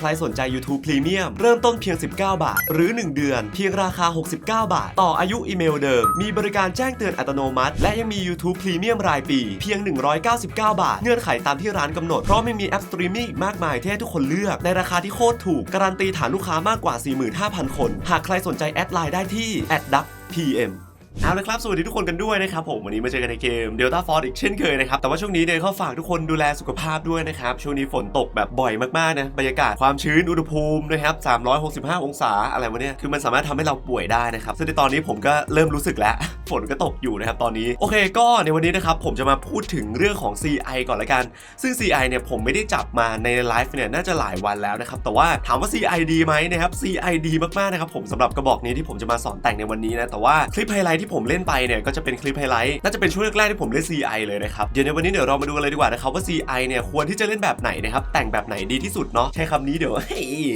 ใครสนใจ YouTube Premium เริ่มต้นเพียง 19 บาท หรือ 1 เดือน เพียงราคา 69 บาท ต่ออายุอีเมลเดิม มีบริการแจ้งเตือนอัตโนมัติ และยังมี YouTube Premium รายปี เพียง 199 บาท เงื่อนไขตามที่ร้านกำหนด เพราะไม่มีแอปสตรีมมิ่งอีกมากมายที่ให้ทุกคนเลือก ในราคาที่โคตรถูก การันตีฐานลูกค้ามากกว่า 45,000 คน หากใครสนใจแอดไลน์ได้ที่ @duckpm เอาละครับ สวัสดีทุกคนกันด้วยนะครับผมวันนี้มาเจอกันในเกม Delta Force อีกเช่นเคยนะครับ แต่ว่าช่วงนี้เนี่ยเขาฝากทุกคนดูแลสุขภาพด้วยนะครับ ช่วงนี้ฝนตกแบบบ่อยมากๆนะบรรยากาศความชื้นอุณหภูมินะครับ 365 องศาอะไรวะเนี่ย คือมันสามารถทำให้เราป่วยได้นะครับ ซึ่งในตอนนี้ผมก็เริ่มรู้สึกแล้ว ฝนก็ตกอยู่นะครับตอนนี้ โอเค ก็ในวันนี้นะครับผมจะมาพูดถึงเรื่องของ CI ก่อนละกัน ซึ่ง CI เนี่ยผมไม่ได้จับมาในไลฟ์เนี่ยน่าจะหลายวันแล้วนะครับแต่ว่าถามว่า CI ดีไหมนะครับ CI ดีมากๆนะครับผมสำหรับกระบอกนี้ที่ผมจะมาสอนแต่งในวันนี้นะแต่ว่าคลิปไฮไลท์ที่ผมเล่นไปเนี่ยก็จะเป็นคลิปไฮไลท์น่าจะเป็นช่วงแรกๆที่ผมเล่น CI เลยนะครับเดี๋ยวในวันนี้เดี๋ยวเรามาดูกันเลยดีกว่านะครับว่า CI เนี่ยควรที่จะเล่นแบบไหนนะครับแต่งแบบไหนดีที่สุดเนาะใช้คำนี้เดี๋ยว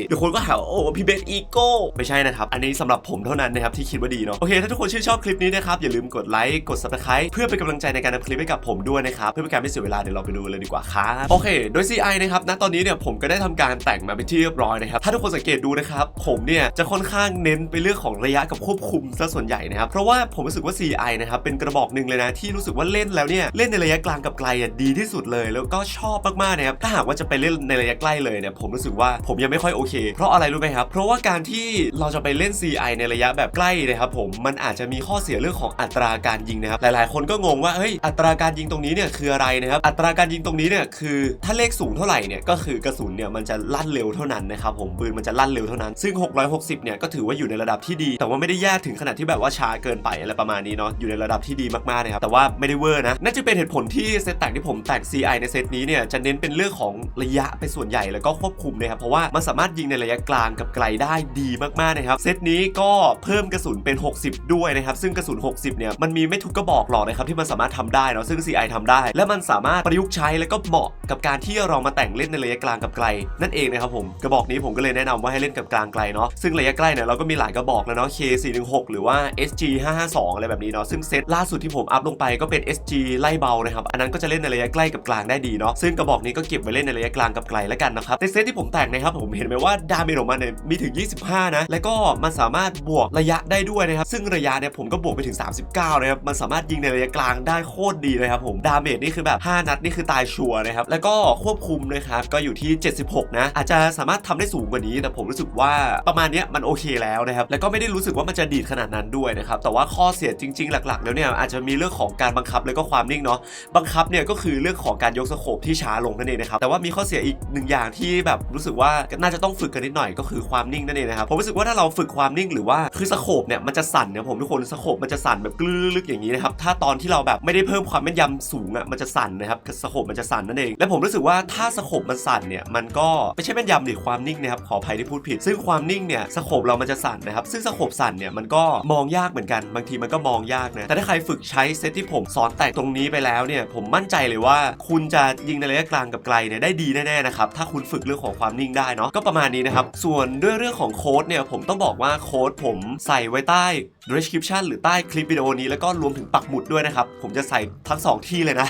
เดี๋ยวคนก็หาโอ้พี่เบสอีโก้ไม่ใช่นะครับอันนี้สำหรับผมเท่านั้นนะครับที่คิดว่าดีเนาะโอเคถ้าทุกคนชื่นชอบคลิปนี้นะครับอย่าลืมกดไลค์กด subscribe เพื่อเป็นกำลังใจในการทำคลิปให้กับผมด้วยนะครับเพื่อเป็นการไม่เสียเวลาเดี๋ยวเราไปดูเลยดีกว่าครับโอเค โดย CI นะครับณตอนนี้เนี่ยผมก็ได้ทำการแต่งมาเป็นที่เรียบร้อยนะครับถ้าทุกคนสังเกตดูนะครับผมเนี่ยจะค่อนข้างเน้นไปเรื่องของระยะกับควบคุมซะส่วนใหญ่นะครับเพราะว่าผมรู้สึกว่า CI นะครับเป็นกระบอกหนึ่งเลยนะที่รู้สึกว่าเล่นแล้วเนี่ยเล่นในระยะกลางกับไกลอะดีที่สุดเลย แล้วก็ชอบมากๆนะครับถ้าหากว่าจะไปเล่นในระยะใกล้เลยเนี่ยผมรู้สึกว่าผมยังไม่ค่อยโอเค เพราะอะไรรู้ไหมครับ เพราะว่าการที่เราจะไปเล่น CI ในระยะแบบใกล้นะครับผมมันอาจจะมีข้อเสียเรื่องของอัตราการยิงนะครับหลายๆ คนก็งงว่าเฮ้ยอัตราการยิงตรงนี้เนี่ยคืออะไรนะครับอัตราการยิงตรงนี้เนี่ยคือถ้าเลขสูงเท่าไหร่เนี่ยก็คือกระสุนเนี่ยมันจะลั่นเร็วเท่านั้นนะครับผมปืนมันจะลั่นเร็วเท่านั้นซึ่ง 660 เนี่ยก็ถือว่าอยู่ในระดับที่ดี แต่ว่าไม่ได้แย่ถึงขนาดที่แบบว่าช้าเกินไปอะไรประมาณนี้เนาะอยู่ในระดับที่ดีมากๆนะครับแต่ว่าไม่ได้เวอร์นะน่าจะเป็นเหตุผลที่เซตแต่งที่ผมแตก CI ในเซตนี้เนี่ยจะเน้นเป็นเรื่องของระยะเป็นส่วนใหญ่แล้วก็ควบคุมนะครับเพราะว่ามันสามารถยิงในระยะกลางกับไกลได้ดีมากๆนะครับเซตนี้ก็เพิ่มกระสุนเป็น 60 ด้วยนะครับซึ่งกระสุน 60 เนี่ยมันมีไม่ทุกกระบอกหรอกนะครับที่มันสามารถทำได้เนาะซึ่ง CI ทำได้ และมันสามารถประยุกต์ใช้แล้วก็เหมาะกับการที่เรามาแต่งเล่นในระยะกลางกับไกล นั่นเองนะครับผมกระบอกนี้ผมก็เลยแนะนำว่าให้เล่นกับกลางไกลเนาะซึ่งระยะใกล้เนี่ยเราก็มีหลายกระบอกแล้วเนาะ K416 หรือว่า SG550 2อะไรแบบนี้เนาะซึ่งเซตล่าสุดที่ผมอัพลงไปก็เป็น SG ไล่เบานะครับอันนั้นก็จะเล่นในระยะใกล้กับกลางได้ดีเนาะซึ่งกระบอกนี้ก็เก็บไว้เล่นในระยะกลางกับไกลแล้วกันนะครับในเซตที่ผมแต่งนะครับผมเห็นไหมว่าดาเมจของมันเนี่ยมีถึง 25 นะ แล้วก็มันสามารถบวกระยะได้ด้วยนะครับซึ่งระยะเนี่ยผมก็บวกไปถึง 39นะครับมันสามารถยิงในระยะกลางได้โคตรดีเลยครับผมดาเมจนี่คือแบบ 5 นัดนี่คือตายชัวร์นะครับแล้วก็ควบคุมนะครับก็อยู่ที่ 76 นะ อาจจะสามารถทำได้สูงกว่านี้ แต่ผมรู้สึกว่าประมาณนี้มันโอเคแล้วนะครับแล้วก็ไม่ได้รู้สึกว่ามันจะดีดขนาดนั้นด้วยนะครับแต่ว่าข้ออเสียจริง ๆ หลัก ๆ แล้วเนี่ยอาจจะมีเรื่องของการบังคับแล้วก็ความนิ่งเนาะบังคับเนี่ยก็คือเรื่องของการยกสโคปที่ช้าลงนั่นเองนะครับแต่ว่ามีข้อเสียอีกหนึ่งอย่างที่แบบรู้สึกว่าน่าจะต้องฝึกกันนิดหน่อยก็คือความนิ่งนั่นเองนะครับผมรู้สึกว่าถ้าเราฝึกความนิ่งหรือว่าคือสโคปเนี่ยมันจะสั่นเนี่ยผมทุกคนสโคปมันจะสั่นแบบกลึกๆอย่างนี้นะครับถ้าตอนที่เราแบบไม่ได้เพิ่มความแม่นยำสูงอะมันจะสั่นนะครับสโคปมันจะสั่นนั่นเอง และผมรู้สึกว่าถ้าสโคปมันสั่นเนี่ยมันก็ไม่ใช่แม่นยำดิความนิ่งนะครับขออภัยที่พูดผิด ซึ่งความนิ่งเนี่ยสโคปเรามันจะสั่นนะครับซึ่งสโคปสั่นเนี่ยมันก็มองยากเหมือนกันบางทีมันก็มองยากนะ แต่ถ้าใครฝึกใช้เซตที่ผมสอนแต่งตรงนี้ไปแล้วเนี่ย ผมมั่นใจเลยว่าคุณจะยิงในระยะกลางกับไกลเนี่ยได้ดีแน่ๆนะครับ ถ้าคุณฝึกเรื่องของความนิ่งได้เนาะ ก็ประมาณนี้นะครับ ส่วนด้วยเรื่องของโค้ดเนี่ย ผมต้องบอกว่าโค้ดผมใส่ไว้ใต้ description หรือใต้คลิปวิดีโอนี้แล้วก็รวมถึงปักหมุดด้วยนะครับ ผมจะใส่ทั้งสองที่เลยนะ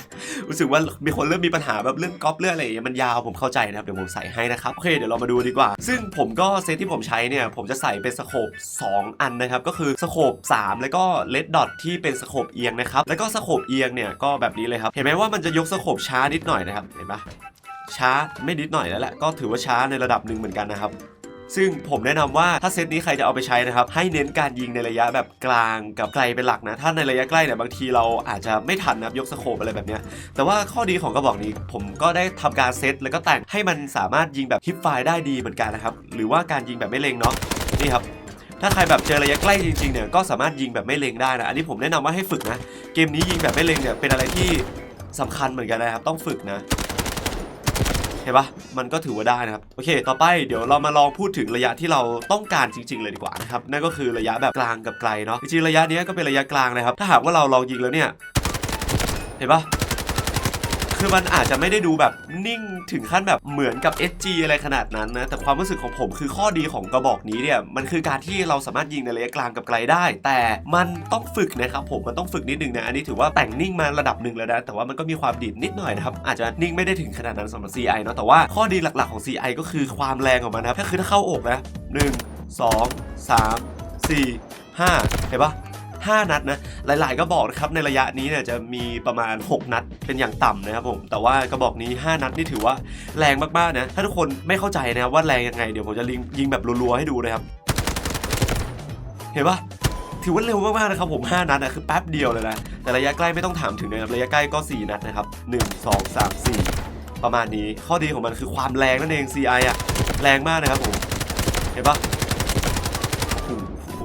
รู้สึกว่ามีคนเริ่มมีปัญหาแบบเรื่องก๊อปเรื่องอะไรอย่างเงี้ยมันยาวผมเข้าใจนะครับเดี๋ยวผมใส่ให้นะครับโอเคเดี๋ยวเรามาดูดีกว่า ซึ่งผมก็เซตที่ผมใช้เนี่ยผมจะใส่เป็นสโคป2 อันนะครับก็คือสโคป3แล้วก็เลดดอทที่เป็นสโคปเอียงนะครับ แล้วก็สโคปเอียงเนี่ยก็แบบนี้เลยครับ เห็นไหมว่ามันจะยกสโคปช้านิดหน่อยนะครับ เห็นปะช้าไม่นิดหน่อยแล้วแหละ ก็ถือว่าช้าในระดับหนึ่งเหมือนกันนะครับซึ่งผมแนะนำว่าถ้าเซตนี้ใครจะเอาไปใช้นะครับ ให้เน้นการยิงในระยะแบบกลางกับไกลเป็นหลักนะ ถ้าในระยะใกล้เนี่ยบางทีเราอาจจะไม่ทันนะยกสโคปอะไรแบบเนี้ยแต่ว่าข้อดีของกระบอกนี้ผมก็ได้ทำการเซตแล้วก็แต่งให้มันสามารถยิงแบบฮิปไฟได้ดีเหมือนกันนะครับ หรือว่าการยิงแบบไม่เล็งเนาะนี่ครับ ถ้าใครแบบเจอระยะใกล้จริงๆเนี่ยก็สามารถยิงแบบไม่เล็งได้นะ อันนี้ผมแนะนำว่าให้ฝึกนะ เกมนี้ยิงแบบไม่เล็งเนี่ยเป็นอะไรที่สำคัญเหมือนกันนะครับ ต้องฝึกนะเห็นปะมันก็ถือว่าได้นะครับ โอเค ต่อไปเดี๋ยวเรามาลองพูดถึงระยะที่เราต้องการจริง ๆ เลยดีกว่านะครับ นั่นก็คือระยะแบบกลางกับไกลเนาะ จริงๆระยะนี้ก็เป็นระยะกลางนะครับ ถ้าหากว่าเราลองยิงแล้วเนี่ย เห็นปะ คือมันอาจจะไม่ได้ดูแบบนิ่งถึงขั้นแบบเหมือนกับ SG อะไรขนาดนั้นนะ แต่ความรู้สึกของผมคือข้อดีของกระบอกนี้เนี่ย มันคือการที่เราสามารถยิงในระยะกลางกับไกลได้ แต่มันต้องฝึกนะครับผมมันต้องฝึกนิดนึงนะ อันนี้ถือว่าแต่งนิ่งมาระดับหนึ่งแล้วนะ แต่ว่ามันก็มีความดีดนิดหน่อยนะครับ อาจจะนิ่งไม่ได้ถึงขนาดนั้นสำหรับ CI เนาะ แต่ว่าข้อดีหลักๆของ CI ก็คือความแรงของมันนะครับ ถ้าคือถ้าเข้าอกนะหนึ่งสองสามสี่ห้าเห็นปะ 5 นัดนะหลาย ๆ ก็บอกนะครับในระยะนี้เนี่ยจะมีประมาณ 6 นัดเป็นอย่างต่ำนะครับผมแต่ว่ากระบอกนี้ 5 นัดนี่ถือว่าแรงมากๆนะถ้าทุกคนไม่เข้าใจนะว่าแรงยังไงเดี๋ยวผมจะยิงแบบรัวๆให้ดูนะครับ เห็นปะถือว่าเร็วมากๆนะครับผม 5 นัดนะคือแป๊บเดียวเลยนะแต่ระยะใกล้ไม่ต้องถามถึงนะครับระยะใกล้ก็ 4 นัดนะครับ 1 2 3 4 ประมาณนี้ข้อดีของมันคือความแรงนั่นเอง CI อะแรงมากนะครับผมเห็นปะ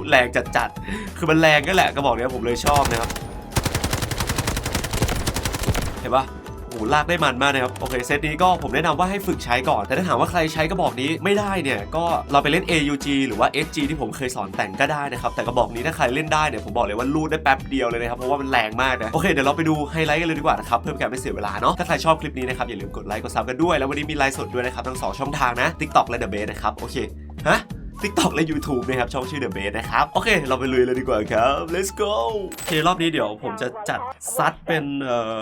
แรงจัดๆ คือมันแรงก็แหละกระบอกเนี้ยผมเลยชอบนะครับ เห็นปะโอ้โหลากได้มันมากนะครับ โอเคเซตนี้ก็ผมแนะนำว่าให้ฝึกใช้ก่อน แต่ถ้าถามว่าใครใช้กระบอกนี้ไม่ได้เนี่ย ก็เราไปเล่น AUG หรือว่า SG ที่ผมเคยสอนแต่งก็ได้นะครับ แต่กระบอกนี้ถ้าใครเล่นได้เนี่ยผมบอกเลยว่าลูดได้แป๊บเดียวเลยนะครับ เพราะว่ามันแรงมากนะ โอเคเดี๋ยวเราไปดูไฮไลท์กันเลยดีกว่านะครับเพื่อเป็นการไม่เสียเวลาเนาะ ถ้าใครชอบคลิปนี้นะครับอย่าลืมกดไลค์กดซับกันด้วย แล้ววันนี้มีไลฟ์สดด้วยนะครับทั้งสองช่องทางนะ TikTok และ The Base นะครับโอเคฮะ TikTok และ YouTube นะครับ ช่องชื่อ The Base นะครับ โอเค เราไปลุยเลยดีกว่าครับ let's go โอเค รอบนี้เดี๋ยวผมจะจัดซัดเป็นเอ่อ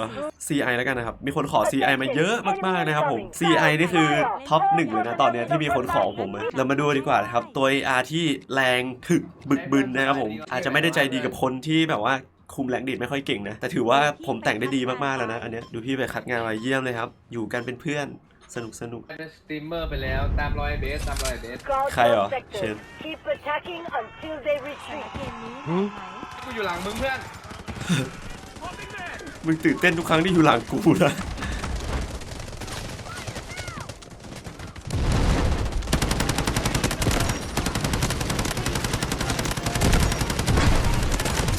CI แล้วกันนะครับ มีคนขอ CI มาเยอะมากๆนะครับผม CI นี่คือท็อปหนึ่งเลยนะตอนเนี้ยที่มีคนขอผมอะเรามาดูดีกว่านะครับ ตัว AR ที่แรงถึกบึกบึนนะครับผม อาจจะไม่ได้ใจดีกับคนที่แบบว่าคุมแรงดีดไม่ค่อยเก่งนะ แต่ถือว่าผมแต่งได้ดีมากๆแล้วนะ อันเนี้ยดูพี่ไปคัดงานมาเยี่ยมเลยครับ อยู่กันเป็นเพื่อน สนุกสนุก เป็นสตรีมเมอร์ไปแล้วตามรอยเบสตามรอยเบส Guard Khai all hả? sectors. Trên. Keep attacking until they retreat. กูอยู่หลังมึงเพื่อนมึงตื่นเต้นทุกครั้งที่อยู่หลังกูนะ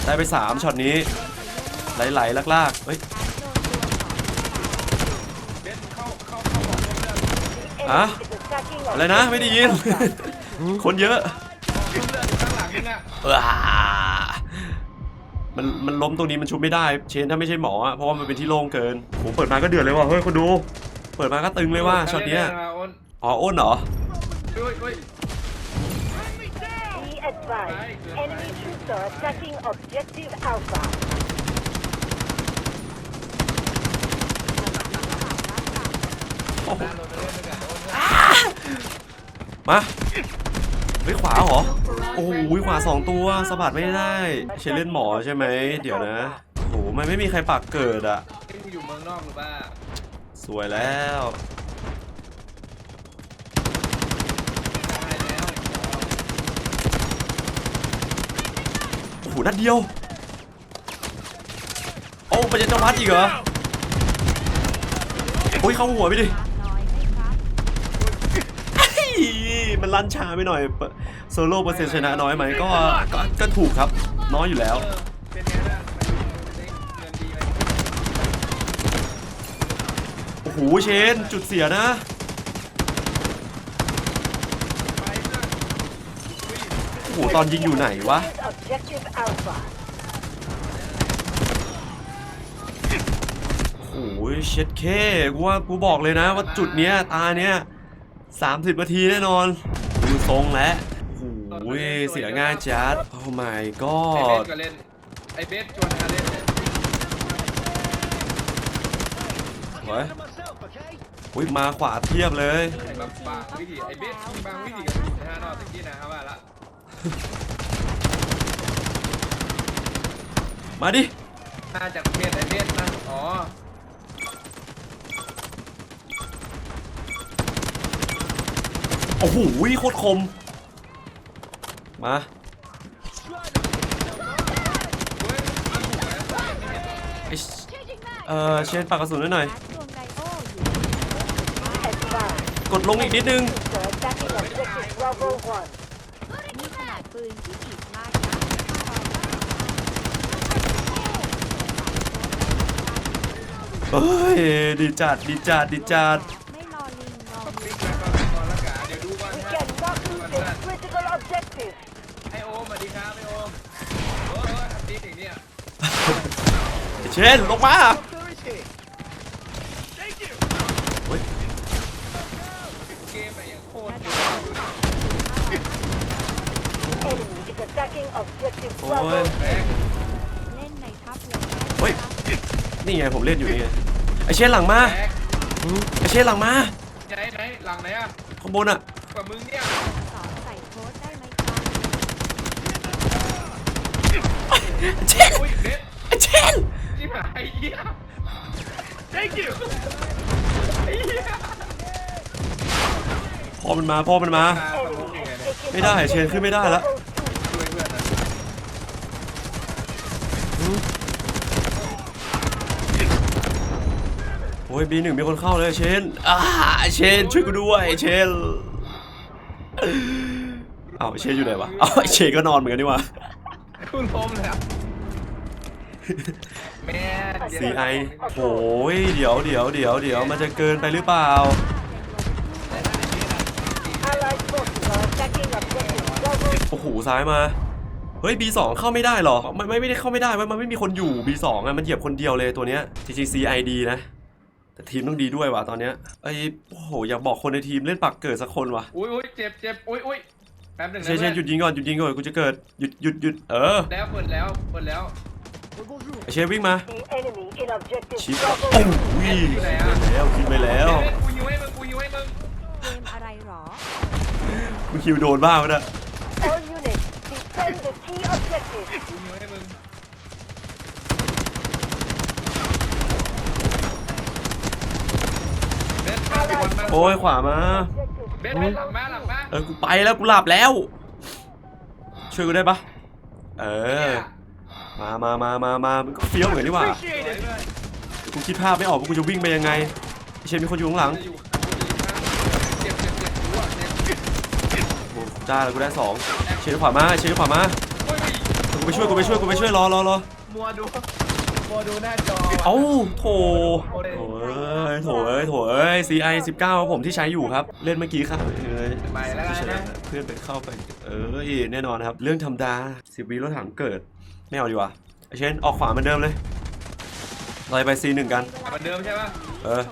ได้ไป3ช็อตนี้ ไหลๆลากๆเฮ้ย เบสเข้าเข้าเข้าบอกเพื่อน Hả? Enemy is attacking อะไรนะไม่ได้ยิน คนเยอะเพื่อนข้างหลังมึงอะว้ามันมันล้มตรงนี้มันชุบไม่ได้ เชนถ้าไม่ใช่หมออะเพราะว่ามันเป็นที่โล่งเกินผมเปิดมาก็เดือดเลยว่ะเฮ้ยคนดู เปิดมาก็ตึงเลยว่ะช็อตเนี้ยอ้นอ๋ออ้นเหรอเฮ้ยเฮ้ย Be advised. Enemy troops are attacking objective Alpha. โอ้โหตา มลงไปเล่นด้วยกันโอ้นมาเฮ้ยขวาเหรอ โอ้โหขวาสองตัวสะบัดไม่ได้เชนเล่นหมอใช่ไหม เดี๋ยวนะ โอ้โหมันไม่มีใครปากเกิดอะมึงอยู่เมืองนอกหรือเปล่าสวยแล้วตายแล้วโอ้โหนัดเดียว โอ้มันจะจะวัดอีกเหรอ โอ้ยเข้าหัวไปดิเฮ้ย มันลั่นช้าไปหน่อยโซโล่เปอร์เซ็นต์ชนะน้อยไหมก็ก็ก็ถูกครับน้อยอยู่แล้วเออเป็นไงล่ะมันได้เงินดีไหมโอ้โหเชนจุดเสียนะไปเพื่อนโอ้โหตอนยิงอยู่ไหนวะ Is objective Alpha. โอ้ยเช็ดเคกูว่ากูบอกเลยนะว่าจุดเนี้ยตาเนี้ย 30นาทีแน่นอน ดูทรงแล้วโอ้ยเสียง่ายจัดโอ้ my ไอเบส god ก็เล่น ไอเบสชวนมาเล่นเนี่ยเฮ้ยอุ้ยมาขวาเทียบเลย ไอ้บางบางวิธี ไอเบสมีบางวิธีกับอยู่ในห้านอกตะกี้นะครับว่าละมาดิ มาจากประเทศไอเบสนะ อ๋อ โอ้โหโคตรคม มาเฮ้ยมันถูกแล้วไอ้เออเชนปากกระสุนหน่อย กดลงอีกนิดนึง นี่ขนาดปืนที่ดีดมากนะเฮ้ย ดีจัด ดีจัด ดีจัด เชนลงมาโอ้ยเบเลฮ้ยนี่ไงผมเล่นอยู่นี่ไงไอเชนหลังมาไอเชนหลังมาไหนหลังไหนอะข้างบนอะมึงเนี่ยอะไอเชนเชน ชิบหายเหี้ย thank you ไอ้เหี้ยพอมันมาพอมันมา ตาสมองยังไงเนี่ย Taking ไม่ได้เชนขึ้นไม่ได้แล้ว Bravo two. ช่วยเพื่อนนะโอ้ยบีหนึ่งมีคนเข้าเลยเชนอ่าเชนช่วยกูด้วยเชนเอาเชนอยู่ไหนวะเอาเชนก็นอนเหมือนกันนี่หว่าคุณล้มแล้ว แม่เดี๋ยวซีไอโอ้ยเดี๋ยวเดี๋ยวเดี๋ยวเดี๋ยวมันจะเกินไปหรือเปล่า Allied forces are attacking objective Bravo โอ้โหซ้ายมา เฮ้ย B2 เข้าไม่ได้หรอ มันไม่ไม่ได้เข้าไม่ได้เว้ยมันไม่มีคนอยู่ B2 อะมันเหยียบคนเดียวเลยตัวเนี้ยจริงๆ CID นะ แต่ทีมต้องดีด้วยว่ะตอนเนี้ยไอ้โอ้โหอยากบอกคนในทีมเล่นปักเกิดสักคนว่ะอุ้ยอุ้ยเจ็บเจ็บอุ้ยอุ้ยแป๊บหนึ่งนะเชนเชนหยุดยิงก่อนหยุดยิงก่อนกูจะเกิดหยุดหยุดหยุดเออแล้วเปิดแล้วเปิดแล้ว ไอเชนวิ่งมา The enemy in objective ชิป Bravo โอ้ two. ยแล้วคิดไปแล้วเดี๋ยวกูยิงให้มึงกูยิงให้มึงเกมอะไรหรอ มึงคิวโดนบ้างวะเนี่ย All units, defend the key objective. กูยิงให้มึงเบสมาสิวันมาโอ้ยขวามาเบสเบสหลังมาหลังมาเออกูไปแล้วกูหลับแล้วช่วยกูได้ปะเออ มามามามามามันก็เฟี้ยวเหมือนนี่หว่ากูคิดภาพไม่ออกว่ากูจะวิ่งไปยังไงไอ้เชนมีคนอยู่ข้างหลังจะอยู่เจ็บเจ็บเจ็บรู้อะเจ็บโอ้จ้าแล้วกูได้สองเชนขวามาเชนขวามาโอ้ยกูไปช่วยกูไปช่วยกูไปช่วยรอรอรอมัวดูมัวดูหน้าจอเอ้าโถโถ่เอ้ยโถเอ้ยโถเอ้ย CI 19ครับผมที่ใช้อยู่ครับ เล่นเมื่อกี้ครับเอ้ยไปแล้วกันนะเพื่อนไปเข้าไป เอ้ยแน่นอนครับ เรื่องธรรมดาสิบวิรถถังเกิด ไม่เอาดีกว่าไอเชนออกขวาเหมือนเดิมเลยเราไป C1 กัน เหมือนเดิมใช่ป่ะเออ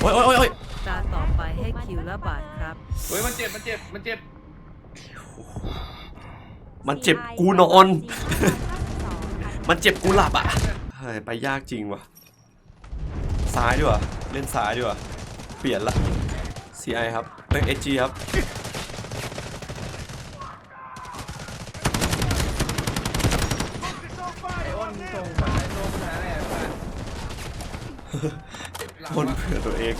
โอ้ยโอ้ยโอ้ยโอ้ยตาต่อไปให้คิวละบาทครับ เฮ้ยมันเจ็บมันเจ็บมันเจ็บมันเจ็บกูนอน มันเจ็บกูหลับอะเฮ้ยไปยากจริงว่ะ ซ้ายดีกว่า เล่นซ้ายดีกว่า เปลี่ยนละ CI ครับเอ้ย SG ครับ ไอ้อ้นส่งมาไอ้โน้มมาเนี่ยมาหลัง คนวะเพื่อตัวเอง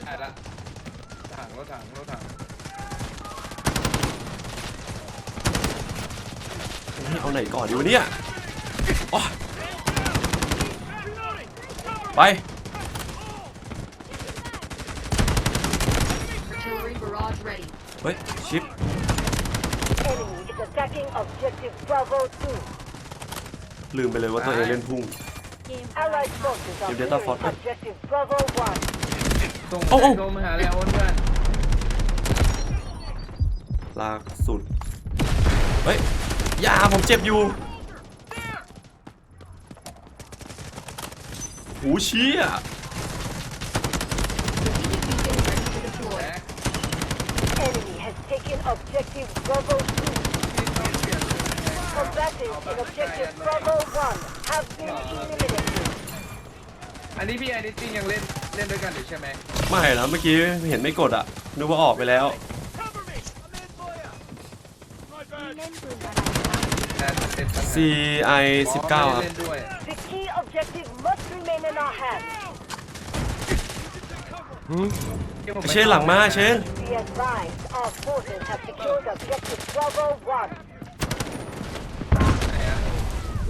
ใช่ละถังรถถังรถถังให้เอาไหนก่อนดีวะเนี่ยอ๋อไปเฮ้ย ชิป Enemy is attacking objective Bravo two. ลืมไปเลยว่าตัวเองเล่นพุ่งเกมอะไร Allied forces are Give data clearing for- objective Bravo one. ส่งโอ้โอ้โดมมาหาแล้วอ้นเพื่อนลากสุด เฮ้ยอยาผมเจ็บอยู่หูเชี่ยแม็ก Enemy has taken objective Bravo two. Combatants in objective Bravo 1 have been eliminated. อันนี้พี่ไอริสติ้งยังเล่นเล่นด้วยกันอยู่ใช่ไหมไม่แล้วเมื่อกี้เห็นไม่กดอะนึกว่าออกไปแล้ว แต่เล่นตั้งนาน CI 19ครับ ไม่ได้เล่นด้วย The key objective must remain in our hands. เชนหลังมาเชน Be advised, our forces have secured objective Bravo 1.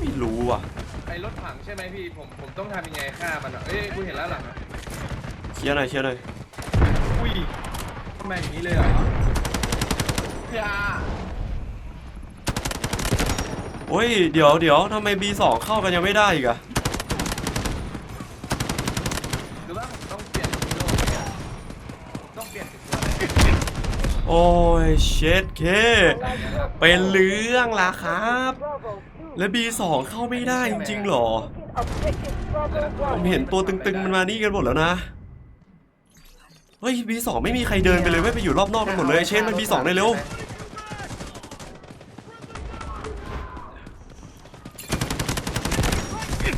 ไม่รู้ว่ะไอรถถังใช่ไหมพี่ผมผมต้องทำยังไงฆ่ามันอะเอ้ยกูเห็นแล้วหลังอะเคลียร์หน่อยเคลียร์หน่อยอุ้ยทำไมอย่างนี้เลยเหรออย่าโอ้ยเดี๋ยวเดี๋ยวทำไม B2 เข้ากันยังไม่ได้อีกอะหรือว่าผมต้องเปลี่ยนฮีโร่เนี่ยต้องเปลี่ยนเป็นตัวอะไรโอ้ยเช็ดเค เป็นเรื่องละครับ Bravo two. และ B2 เข้าไม่ได้จริงๆหรอ ผมเห็นตัวตึงๆมันมานี่กันหมดแล้วนะ เฮ้ย B2 ไม่มีใครเดินไปเลยไม่ไปอยู่รอบนอกกันหมดเลย เช่นมัน B2 ได้เร็ว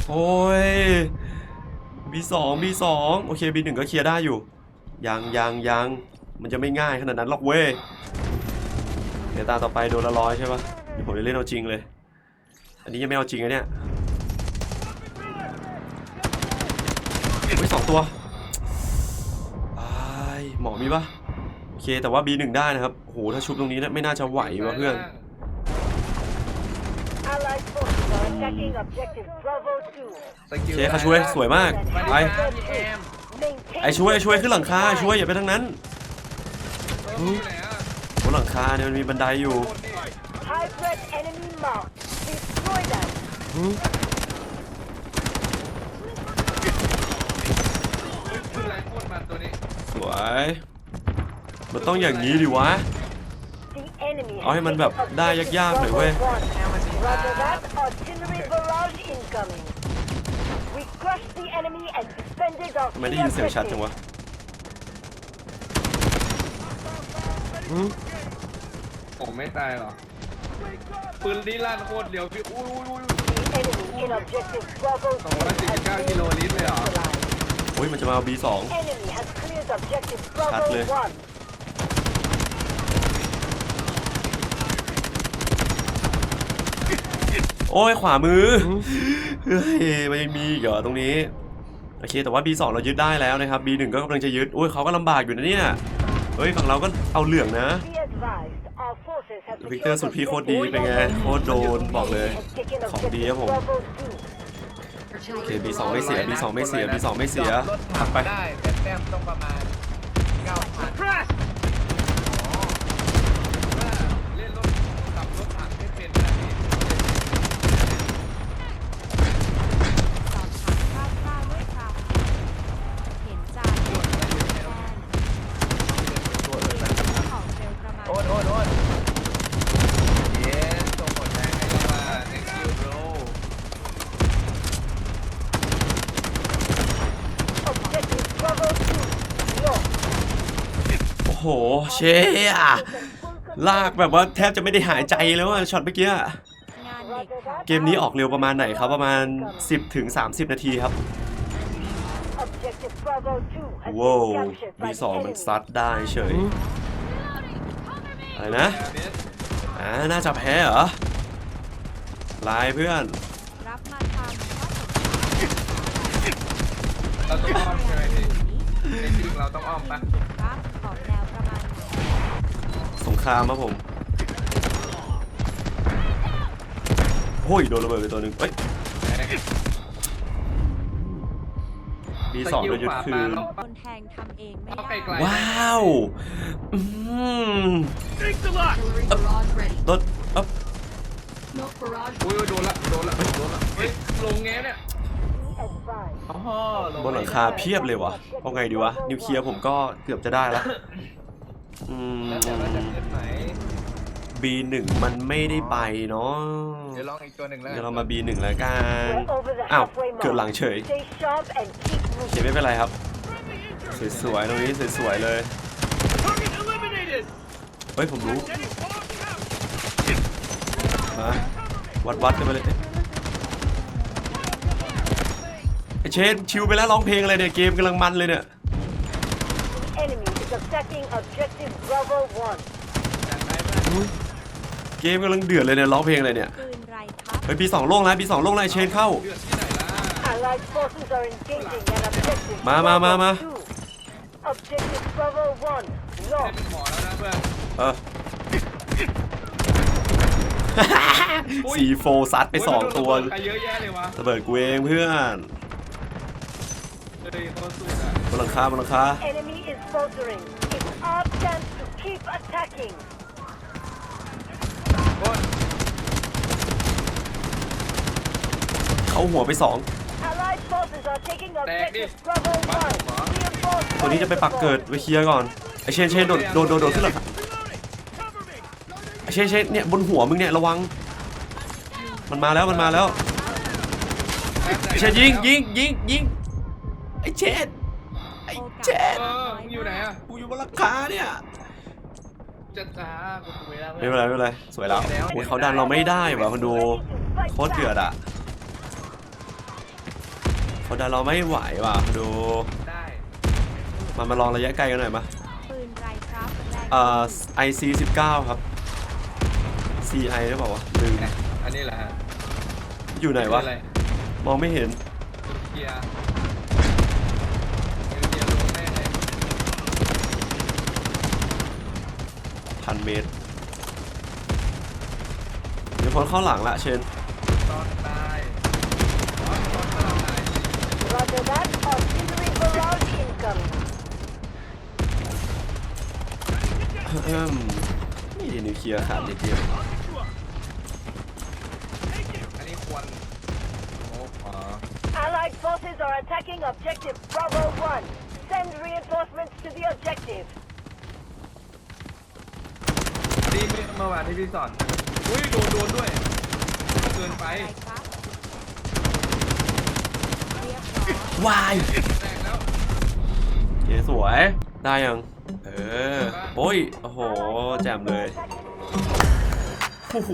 โอ้ย B2 B2 โอเค B1 ก็เคลียร์ได้อยู่ ยังยังยังมันจะไม่ง่ายขนาดนั้นหรอกเว้ยเดยตาต่อไปโดนละร้อยใช่ปะเหผมจะเล่นเอาจริงเลย อันนี้ยังไม่เอาจริงอะเนี่ยอุ้ยสองตัวอ้ายหมอมีปะโอเคแต่ว่า B1 ได้นะครับโอ้โหถ้าชุบตรงนี้นะไม่น่าจะไหววะเพื่อน Allied forces are attacking objective Bravo 2. สกิลเจ๊เขาช่วยสวยมากไปพี่เอ็ม Maintain ไอช่วยไอ้ช่วยขึ้นหลังคาไอ้ช่วยอย่าไปทางนั้นเอออยู่ไหนอะบนหลังคาเนี่ยมันมีบันไดอยู่ Destroy them. ขึ้นแรงโคตรมันตัวนี้สวย มันต้องอย่างนี้ดิวะ The enemy เอาให้มันแบบ has ได้ taken ยากๆหน่อยเว้ย Bravo 1. Roger that. Artillery barrage incoming. We crushed the enemy and defended our ทำไมได้ key ยินเสียงชัดจัง objective. วะผมไม่ตายหรอ ปืนลีลั่นโคตรเร็วพี่อุ้ยอุ้ยอุ้ย Enemy in objective Bravo สองร้อยสี่สิบเก้ากิโลลิตรเลยเหรอโอ้ยมันจะมาเอา B2 Enemy has cleared objective ชัด Bravo เลย 1. โอ้ยขวามือเฮ้ยมันยังมีอีกเหรอตรงนี้โอเคแต่ว่า B2 เรายึดได้แล้วนะครับ B1 ก็กำลังจะยึดโอ้ยเขาก็ลำบากอยู่นะเนี่ยเฮ้ยฝั่งเราก็เอาเหลืองนะ Be advised, วิกเตอร์สุดพี่โคตรดีเป็นไงโคตรโดนบอกเลย ของดีครับผมโอเค B2 ไม่เสีย B2 ไม่เสีย B2 ไม่เสียรถถัตังไป ได้แต่แต้มต้องประมาณ9,000เล่นรถขับรถถังไม่เป็นแบบนี้ สอบถามคร่าวๆด้วยครับ เห็นใจแฟนของเร็วประมาณ โอนโอนโอนเย้ส่งผลแรงให้เรามา thank you bro Objective Bravo 2. Lost. โอ้โห เชี่ยลากแบบว่าแทบจะไม่ได้หายใจแล้วอะช็อตเมื่อกี้อะงานเด็กค่ะเกมนี้ออกเร็วประมาณไหนครับ ประมาณ 10ถึง30 นาทีครับ Objective Bravo 2 has ว้าว been captured by B2 the มัน enemy. ซัดได้เฉย อะไรนะอ่าน่าจะแพ้เหรอลายเพื่อน รับมาทำข้อสงสัยเราต้องอ้อมใช่ไหมพี่นี้ในจริงเราต้องอ้อมปะ ครับออกแนวประมาณไหน สง ครามครับผมโอ้ยโดนระเบิดไปตัวหนึ่งเอ้ย B2 โดนยึดคืนคนแทงทำเองไม่เอาได้ไกลๆว้าวอืมรถเอ๊บอุ้ยโดนละโดนละโดนละเฮ้ยลงแงเนี่ย Be advised. อ๋อลงบนหลังคาเพียบเลยวะเอาไงดีวะนิวเคลียร์ผมก็เกือบจะได้แล้ว อืม แล้วแต่ว่าจะเล่นไหน B1 มันไม่ได้ไปเนาะเดี๋ยวลองอีกตัวหนึ่งแล้วเดี๋ยวเรามา B1 แล้วกัน We're over the อ้าว halfway เกิดหลัง mark. เฉย Stay sharp and keep โอเค moving. ไม่เป็นไรครับ สวยๆตรงนี้สวยๆเลยเฮ้ยผมรู้มาวัดวัดๆกันไปเลยไอเชนชิวไปแล้วร้องเพลงอะไรเนี่ยเกมกำลังมันเลยเนี่ย Enemy is attacking objective Bravo 1. เกมกำลังเดือดเลยเนี่ยร้องเพลงอะไรเนี่ยปืนไรครับเฮ้ยปีสองโล่งแล้วปีสองโล่งแล้วไอ้เชนเข้า เดือดที่ไหนล่ะ Allied forces are engaging at objective Ma, ma, ma, ma. Bravo 2. Objective Bravo 1. ได้ Lost. เป็นหมอแล้วนะเพื่อนเออ สีโฟซัดไปสองตัวใครเยอะแยะเลยวะระเบิดกูเองเพื่อนเฮ้ยโคตรสุดอะบนหลังคาบนหลังคา Enemy is faltering. Keep attacking. โคตรเข้าหัวไปสอง Allied forces are taking objective đi. Bravo 1. Bắt bỏ. Reinforced ตัวนี้จะไปปักเกิดไปเคลียร์ก่อนไอเชนเชนโดดโดดโดดโดดขึ้นหลังคาไอเชนเชนเนี่ยบนหัวมึงเนี่ยระวัง มันมาแล้วมันมาแล้วไอเชนยิงยิงยิงยิงไอเชนไอเชนเออมึงอยู่ไหนอะกูอยู่บนหลังคาเนี่ย จะจ้ากูกูไม่ได้ไม่เป็นไรไม่เป็นไรสวยแล้วโอ้ยเขาดันเราไม่ได้ว่ะคนดูโคตรเดือดอะเขาดันเราไม่ไหวว่ะดูได้มามาลองระยะไกลกันหน่อยมาปืนไรครับแรงเอ่อ IC 19 ครับ CI หรือเปล่าวะลืมอันนี้แหละฮะอยู่ไหนวะคืออะไรมองไม่เห็นเกียร์เกียร์ลงแน่เลย พันเมตรเดี๋ยวพอเข้าหลังละเชนตอนตายตอนตอนตอนตาย Roger that. Artillery barrage incoming. เอิ่มนี่นิวเคลียร์ขาดนิดเดียวอันนี้ควรโอ้ขอ Allied forces are attacking objective Bravo 1. Send reinforcements to the objective. ดีเมื่อวานที่พี่สอนอุ้ยโดนโดนด้วยเกินไปไรครับเรียบร้อยวายแตกแล้วเก๋สวย ได้ยัง เออ โอ้ย โอ้โห แจ่มเลย โอ้โห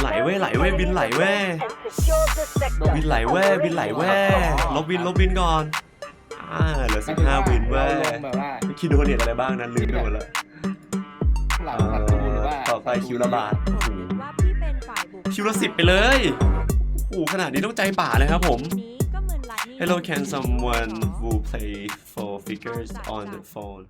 ไหลเว้ยไหลเว้ยบินไหลเว้ย And secure the sector. บินไหลเว้ยบินไหลเว้ยลบบินลบบินก่อน อ่า เหลือสิบห้าวินเว้ยราลงแบบว่าคิดโดนเนี่ยอะไรบ้างนั้นลืมไปหมดแล้วหลังเอ่ประ ตูหรืออว่าต่อไปคิวละบาทผมเห็นว่าพี่เป็นฝ่ายบุกคิวละสิบไปเลยโอ้โหขนาดนี้ต้องใจป่าเลยครับผมทีนี้ก็เหมือนลัดนี่ Hello can someone who play four figures on the phone